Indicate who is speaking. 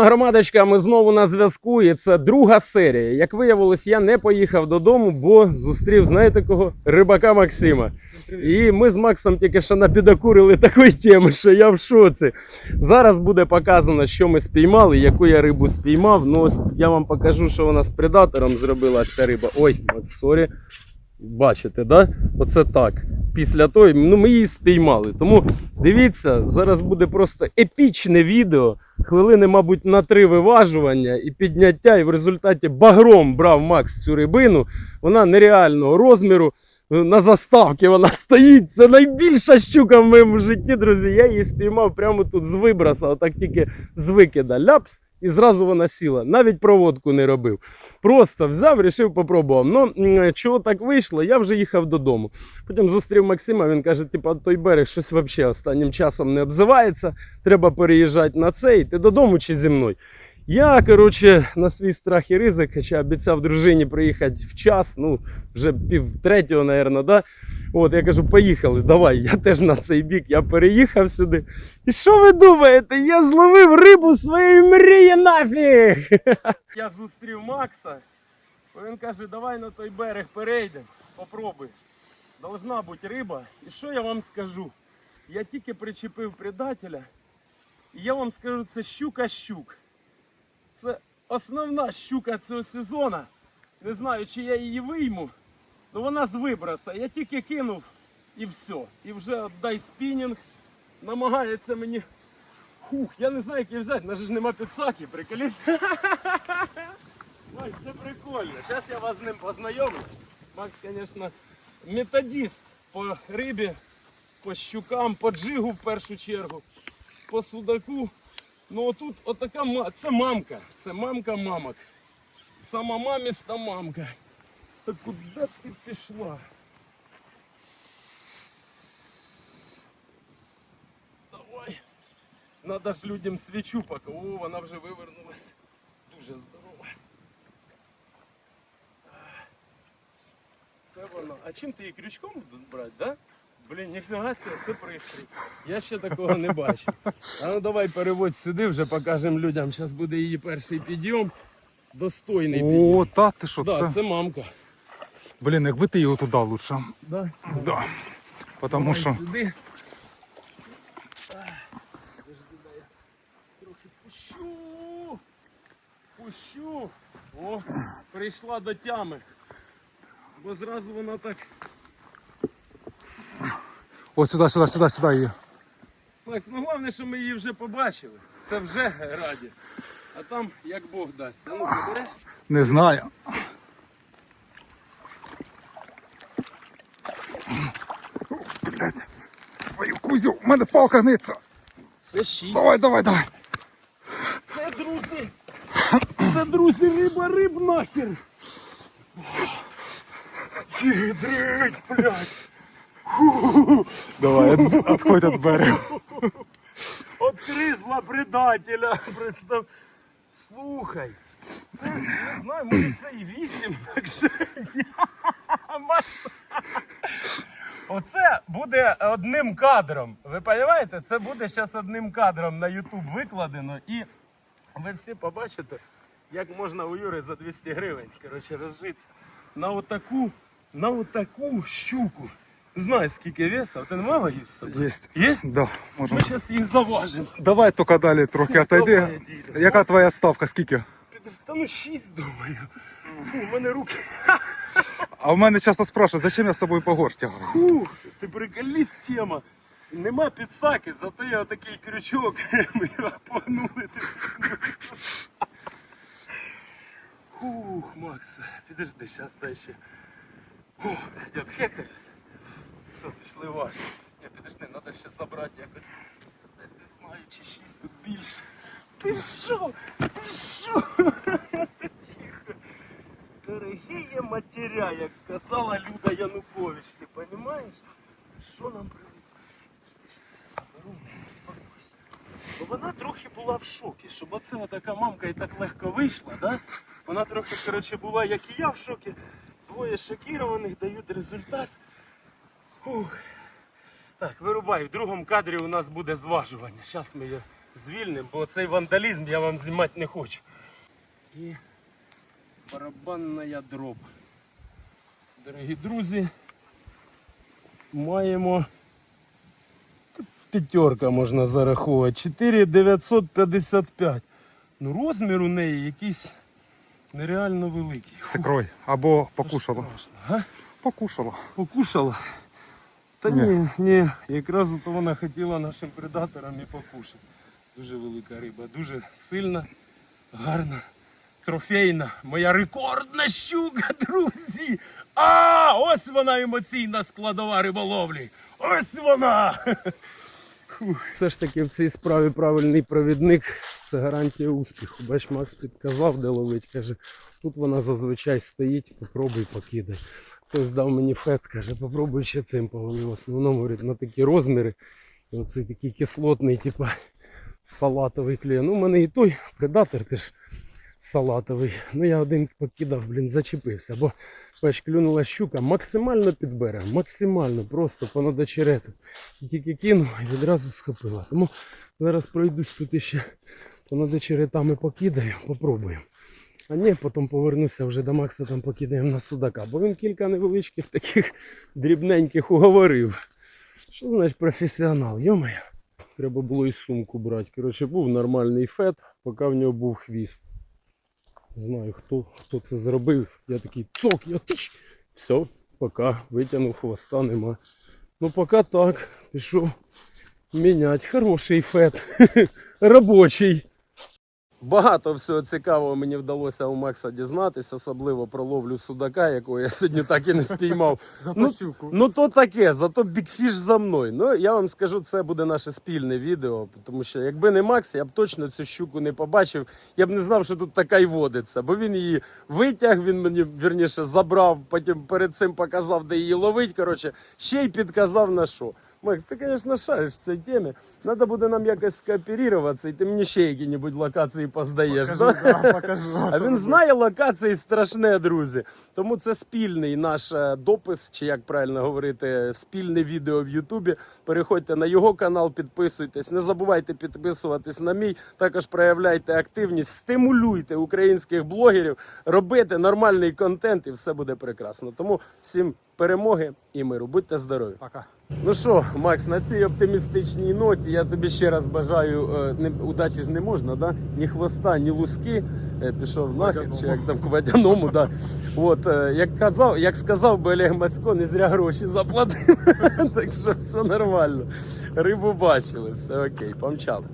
Speaker 1: Громадочка, ми знову на зв'язку, і це друга серія. Як виявилось, я не поїхав додому, бо зустрів, знаєте кого? Рибака Максима. І ми з Максом тільки що напідокурили такої теми, що я в шоці. Зараз буде показано, що ми спіймали, яку я рибу спіймав. Ну, ось я вам покажу, що вона з предатором зробила ця риба. Ой, сорі. Бачите, да? Оце так. Після того, ну ми її спіймали. Тому дивіться, зараз буде просто епічне відео. Хвилини, мабуть, на три виважування і підняття. І в результаті багром брав Макс цю рибину. Вона нереального розміру. На заставці вона стоїть. Це найбільша щука в моєму житті, друзі. Я її спіймав прямо тут з виброса, отак тільки з викида. Ляпс, і зразу вона сіла. Навіть проводку не робив. Просто взяв, рішив, попробував. Ну, чого так вийшло, я вже їхав додому. Потім зустрів Максима, він каже: типа, той берег щось взагалі останнім часом не обзивається. Треба переїжджати на цей. Ти додому чи зі мною? Я, коротше, на свій страх і ризик, хоча обіцяв дружині приїхати в час, ну, вже пів третього, напевно, да? От, я кажу, поїхали, давай, я теж на цей бік, я переїхав сюди. І що ви думаєте? Я зловив рибу своєї мрії нафіг! Я зустрів Макса, він каже, давай на той берег перейдемо, попробуй. Должна бути риба. І що я вам скажу? Я тільки причепив предателя, і я вам скажу, це щука-щук. Це основна щука цього сезону. Не знаю, чи я її вийму. Ну вона з виброса. Я тільки кинув і все. І вже дай спінінг. Намагається мені. Хух, я не знаю, як її взяти, на ж нема підсаки, приколісь. Макс, це прикольно. Зараз я вас з ним познайомлю. Макс, звісно, методист по рибі, по щукам, по джигу в першу чергу, по судаку. Ну отут отака ма- це мамка. Це мамка мамок. Сама маміста мамка. Та куди ти пішла? Давай. Надо ж людям свічу поки. О, вона вже вивернулась. Дуже здорова. Це вона. А чим ти її крючком брати, да? Блін, ніфіга себе, це пристрій. Я ще такого не бачив. А ну давай переводь сюди, вже покажемо людям. Зараз буде її перший підйом. Достойний підйом.
Speaker 2: О, та ти що,
Speaker 1: Да,
Speaker 2: це?
Speaker 1: це мамка.
Speaker 2: Блін, якби ти його туди лучше.
Speaker 1: Да?
Speaker 2: Да. Потому
Speaker 1: Давай
Speaker 2: що.
Speaker 1: сюди. А, подожди, дай я Трохи пущу. Пущу. О, прийшла до тями. Бо зразу вона так.
Speaker 2: От сюди, сюди, сюди, сюди її.
Speaker 1: Макс, ну головне, що ми її вже побачили. Це вже радість. А там як Бог дасть. А ну забереш?
Speaker 2: Не знаю. Блять. Твою кузю, в мене палка гниться.
Speaker 1: Це шість.
Speaker 2: Давай, давай, давай.
Speaker 1: Це друзі. Це друзі, риба риб нахер. Дрить, блядь.
Speaker 2: Давай, от- отходь від берега.
Speaker 1: Откризла предателя. Представ... Слухай. Це, не знаю, може це і вісім. Так що... Оце буде одним кадром. Ви розумієте? Це буде зараз одним кадром на YouTube викладено. І ви всі побачите, як можна у Юри за 200 гривень коротше, розжитися на отаку, на отаку щуку. Знаєш, скільки веса? Ти не мало її з собою?
Speaker 2: Єсть.
Speaker 1: Є?
Speaker 2: Да, можемо.
Speaker 1: Ми зараз їх заважимо.
Speaker 2: Давай тільки далі трохи отойди.
Speaker 1: діду.
Speaker 2: Яка твоя ставка? Скільки?
Speaker 1: Підеш- Та ну шість думаю. Фу, у мене руки.
Speaker 2: А в мене часто спрашують, зачем я з собою по гор тягаю?
Speaker 1: Фу, ти приколість тема. Нема підсаки, зато є отакий крючок. Ми його погнули. Фух, Макс, підожди, зараз дай ще. Фух, я хекаюсь. Все, пішли ваші. Ні, підожди, треба ще забрати якось. Я Не знаю, чи шість тут більше. Ти що? Ти що? Тихо. Дорогі матеря, як казала Люда Янукович, ти розумієш? Що нам я успокойся. Бо вона трохи була в шокі, щоб оце така мамка і так легко вийшла, да? Вона трохи, коротше, була, як і я в шокі. Двоє шокірованих дають результат. Фух. Так, вирубай. В другому кадрі у нас буде зважування. Зараз ми її звільнимо, бо цей вандалізм я вам знімати не хочу. І барабанна дроб. Дорогі друзі, маємо п'ятерка можна зараховувати. 4955. Ну розмір у неї якийсь нереально великий.
Speaker 2: Секрой. Або покушала.
Speaker 1: Страшно, га?
Speaker 2: Покушала.
Speaker 1: Покушала? Та
Speaker 2: Ні.
Speaker 1: ні, ні, якраз то вона хотіла нашим предаторам і покушати. Дуже велика риба, дуже сильна, гарна, трофейна, моя рекордна щука, друзі! А, ось вона емоційна складова риболовлі! Ось вона! Все ж таки в цій справі правильний провідник це гарантія успіху. Бач, Макс підказав, де ловить. Каже, тут вона зазвичай стоїть, попробуй покидай. Це ось дав мені фет, каже, попробуй ще цим повели. В основному говорить, на такі розміри. І оцей такий кислотний, типа салатовий клює. Ну, у мене і той предатор теж салатовий. Ну я один покидав, блін, зачепився, бо бач, клюнула щука максимально під берегом, максимально просто понад очеретом. Тільки кинув і відразу схопила. Тому зараз пройдусь тут іще понад очеретами покидаю, попробуємо. А ні, потім повернуся вже до Макса, там покидаємо на судака, бо він кілька невеличких таких дрібненьких уговорив. Що значить професіонал? Йомаю. Треба було і сумку брати. Коротше, був нормальний фет, поки в нього був хвіст. Знаю, хто, хто це зробив. Я такий цок, я тич. Все, поки витягнув хвоста, нема. Ну, поки так, пішов міняти. Хороший фет. Робочий. Багато всього цікавого мені вдалося у Макса дізнатися, особливо про ловлю судака, якого я сьогодні так і не спіймав. Ну, Ну то таке, зато бікфіш за мною. Ну я вам скажу, це буде наше спільне відео, тому що якби не Макс, я б точно цю щуку не побачив. Я б не знав, що тут така й водиться, бо він її витяг, він мені вірніше забрав, потім перед цим показав, де її ловить. Коротше, ще й підказав на що. Макс, ти, звісно, шариш в цій темі. Треба буде нам якось скооперуватися, і ти мені ще які-небудь локації поздаєш. да? А він знає локації страшне, друзі. Тому це спільний наш е, допис, чи як правильно говорити, спільне відео в Ютубі. Переходьте на його канал, підписуйтесь. Не забувайте підписуватись на мій. Також проявляйте активність, стимулюйте українських блогерів, робити нормальний контент, і все буде прекрасно. Тому всім перемоги і миру. Будьте здорові.
Speaker 2: Пока.
Speaker 1: Ну що, Макс, на цій оптимістичній ноті я тобі ще раз бажаю е, не, удачі ж не можна, да? ні хвоста, ні луски. Е, пішов нахер, чи як там к водяному. Да. От, е, як, казав, як сказав би Олег Мацько, не зря гроші заплатив. так що все нормально. Рибу бачили, все окей, помчали.